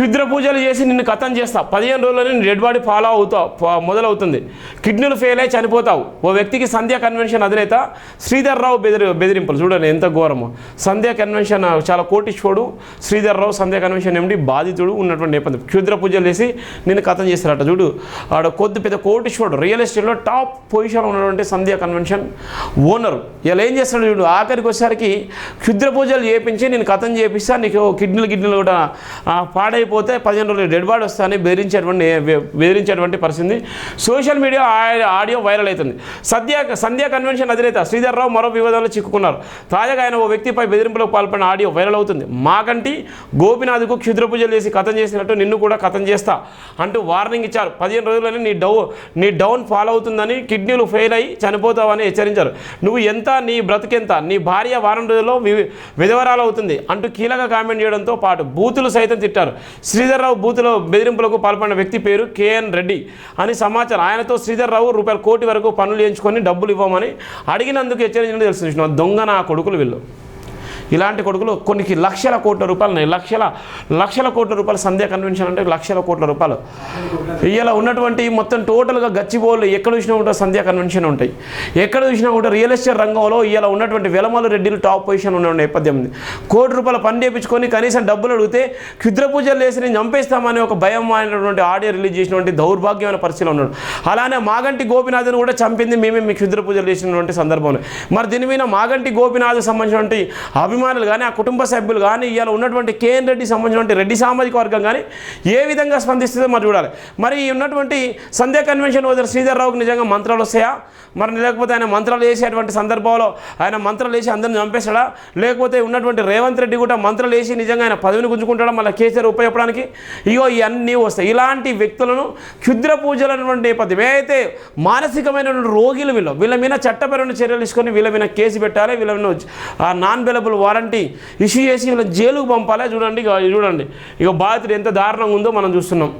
క్షుద్ర పూజలు చేసి నిన్ను కథం చేస్తా. పదిహేను రోజుల్లో నేను డెడ్ బాడీ ఫాలో అవుతావు మొదలవుతుంది. కిడ్నీలు ఫెయిల్ అయి చనిపోతావు. ఓ వ్యక్తికి సంధ్యా కన్వెన్షన్ అధినేత శ్రీధర్రావు బెదిరి బెదిరింపులు. చూడండి ఎంత ఘోరము. సంధ్యా కన్వెన్షన్ చాలా కోటిష్వుడు శ్రీధర్రావు సంధ్యా కన్వెన్షన్ ఏమిటి బాధితుడు ఉన్నటువంటి నేపథ్యం. క్షుద్ర పూజలు చేసి నిన్ను కథం చేస్తారట. చూడు ఆడ కొద్ది పెద్ద కోటిష్వుడు రియల్ ఎస్టేట్లో టాప్ పొజిషన్ ఉన్నటువంటి సంధ్యా కన్వెన్షన్ ఓనర్. ఇలా ఏం చేస్తాడు చూడు ఆఖరికి వచ్చేసరికి క్షుద్ర పూజలు చేపించి నేను కథం చేపిస్తా నీకు కిడ్నీలు కిడ్నీలు కూడా పాడై పాడైపోతే పదిహేను రోజులు డెడ్ బాడీ వస్తాయని బెదిరించేటువంటి బెదిరించేటువంటి పరిస్థితి. సోషల్ మీడియా ఆడియో వైరల్ అవుతుంది. సద్య సంధ్యా కన్వెన్షన్ అధినేత శ్రీధర్ రావు మరో వివాదంలో చిక్కుకున్నారు. తాజాగా ఆయన ఓ వ్యక్తిపై బెదిరింపులకు పాల్పడిన ఆడియో వైరల్ అవుతుంది. మాకంటి గోపినాథ్కు క్షుద్ర పూజలు చేసి కథం చేసినట్టు నిన్ను కూడా కథం చేస్తా అంటూ వార్నింగ్ ఇచ్చారు. పదిహేను రోజుల్లోనే నీ డౌ నీ డౌన్ ఫాలో అవుతుందని కిడ్నీలు ఫెయిల్ అయ్యి చనిపోతావని హెచ్చరించారు. నువ్వు ఎంత నీ బ్రతికెంత నీ భార్య వారం రోజుల్లో వి- విధవరాలు అవుతుంది అంటూ కీలక కామెంట్ చేయడంతో పాటు బూతులు సైతం తిట్టారు. శ్రీధర్రావు బూతులో బెదిరింపులకు పాల్పడిన వ్యక్తి పేరు కేఎన్ రెడ్డి. అని సమాచారం ఆయనతో శ్రీధర్ రావు రూపాయల కోటి వరకు పనులు చేయించుకొని డబ్బులు ఇవ్వమని అడిగినందుకు హెచ్చరించినట్టు తెలుసు దొంగ నా కొడుకులు వీళ్ళు. ఇలాంటి కొడుకులు కొన్ని లక్షల కోట్ల రూపాయలు ఉన్నాయి. లక్షల లక్షల కోట్ల రూపాయలు సంధ్యా కన్వెన్షన్ అంటే లక్షల కోట్ల రూపాయలు. ఇలా ఉన్నటువంటి మొత్తం టోటల్గా గచ్చిబోళ్ళు ఎక్కడ చూసినా కూడా సంధ్యా కన్వెన్షన్ ఉంటాయి. ఎక్కడ చూసినా కూడా రియల్ ఎస్టేట్ రంగంలో ఇలా ఉన్నటువంటి వెలమల రెడ్డిలు టాప్ పొజిషన్ ఉన్న నేపథ్యం ఉంది. కోటి రూపాయల పని చేయించుకొని కనీసం డబ్బులు అడిగితే క్షుద్ర పూజలు వేసి నేను చంపేస్తామని ఒక భయం అయినటువంటి ఆడియో రిలీజ్ చేసినటువంటి దౌర్భాగ్యమైన పరిస్థితిలో ఉన్నాడు. అలానే మాగంటి గోపినాథ్ని కూడా చంపింది మేమే మీ క్షుద్ర పూజలు చేసినటువంటి సందర్భంలో. మరి దీని మీద మాగంటి గోపినాథ్ సంబంధించినటువంటి అభిమానులు కానీ ఆ కుటుంబ సభ్యులు కానీ ఇవాళ ఉన్నటువంటి కేఎన్ రెడ్డి సంబంధించినటువంటి రెడ్డి సామాజిక వర్గం కానీ ఏ విధంగా స్పందిస్తుందో మరి చూడాలి. మరి ఈ ఉన్నటువంటి సంధ్యా కన్వెన్షన్ వదిలి శ్రీధర్రావుకి నిజంగా మంత్రాలు వస్తాయా? మరి లేకపోతే ఆయన మంత్రాలు వేసేటువంటి సందర్భంలో ఆయన మంత్రాలు వేసి అందరిని చంపేస్తాడా? లేకపోతే ఉన్నటువంటి రేవంత్ రెడ్డి కూడా మంత్రాలు వేసి నిజంగా ఆయన పదవిని గుంజుకుంటాడా మళ్ళీ కేసీఆర్ ఉపయోగపడడానికి? ఇగో ఇవన్నీ వస్తాయి. ఇలాంటి వ్యక్తులను క్షుద్ర పూజలు అనేటువంటి నేపథ్యం ఏదైతే మానసికమైనటువంటి రోగిలు వీళ్ళు వీళ్ళ మీద చట్టపరమైన చర్యలు తీసుకొని వీళ్ళ మీద కేసు పెట్టాలి వీళ్ళ మీద నాన్ బెలబుల్ వారంటీ. ఇష్యూ చేసి వీళ్ళ జైలుకు పంపాలి? చూడండి ఇక చూడండి. ఇక బాధితుడు ఎంత దారుణంగా ఉందో మనం చూస్తున్నాం.